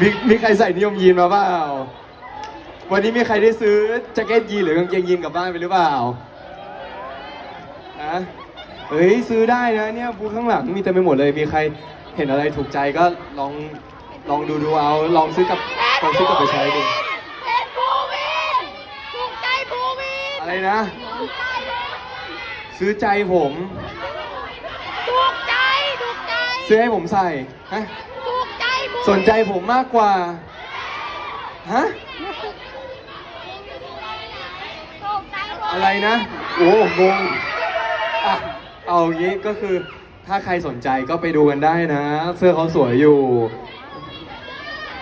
มีมีใครใส่นิยมยีนมาเปล่า วันนี้มีใครได้ซื้อแจ็คเก็ตยีนหรือกางเกงยีนกลับบ้านไปหรือเปล่าฮะเฮ้ยซื้อได้นะเนี่ยบูธข้างหลังมีเต็มไปหมดเลย มีใครเห็นอะไรถูกใจก็ลองลองดูดูเอา ลองซื้อกลับลองซื้อกลับไปใช้ดูเพชรภูวินถูกใจภูวินอะไรนะซื้อใจผม ถูกใจถูกใจ ซื้อให้ผมใส่ฮะถูกใจภูวิ สนใจผมมากกว่า ฮะ อะไรนะ โอ้งงอะเอางี้ก็คือถ้าใครสนใจก็ไปดูกันได้นะ เสื้อเขาสวยอยู่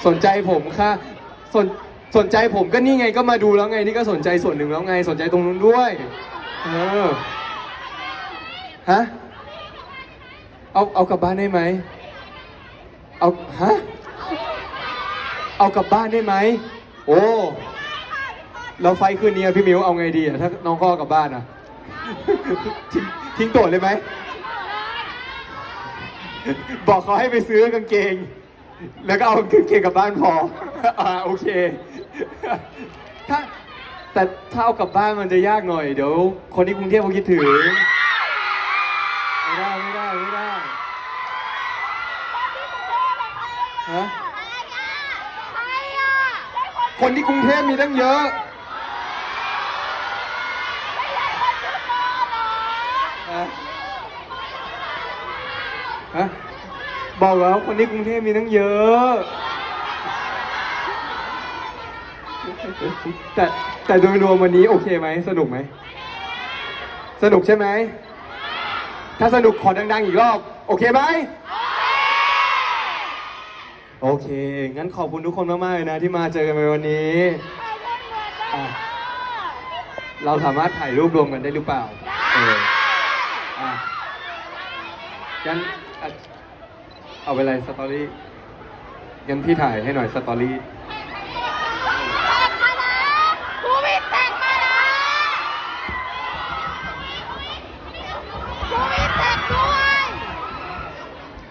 สนใจผมค่ะ สนสนใจผมก็นี่ไงก็มาดูแล้วไงนี่ก็สนใจส่วนหนึ่งแล้วไง สนใจตรงนู้นด้วย เออ ฮะ เอาเอากลับบ้านได้ไหม เอาฮะ เอากลับบ้านได้ไหม โอ้ เราไฟล์คืนนี้อะพี่มิวเอาไงดีอะถ้าน้องก็เอากลับบ้านอะ ทิ้งทิ้งตัวเลยไหม บอกเขาให้ไปซื้อกางเกง แล้วก็เอากางเกงกลับบ้านพอ อ่าโอเค ถ้าแต่ถ้าเอากลับบ้านมันจะยากหน่อย เดี๋ยว คนที่กรุงเทพเขาคิดถึง ไม่ได้ไม่ได้ไม่ได้ฮะใครอะ คนที่กรุงเทพมีตั้งเยอะฮะฮะบอกแล้วคนที่กรุงเทพมีตั้งเยอะ แต่แต่โดยรวมวันนี้โอเคไหมสนุกไหม สนุกใช่ไหม ถ้าสนุกขอดังๆอีกรอบ โอเคไหม โอเค งั้นขอบคุณทุกคนมากๆเลยนะ ที่มาเจอกันในวันนี้อะเราสามารถถ่ายรูปรวมกันได้หรือเปล่า เอออะงั้นอะเอาไปเลยสตอรี่งั้นพี่ถ่ายให้หน่อยสตอรี่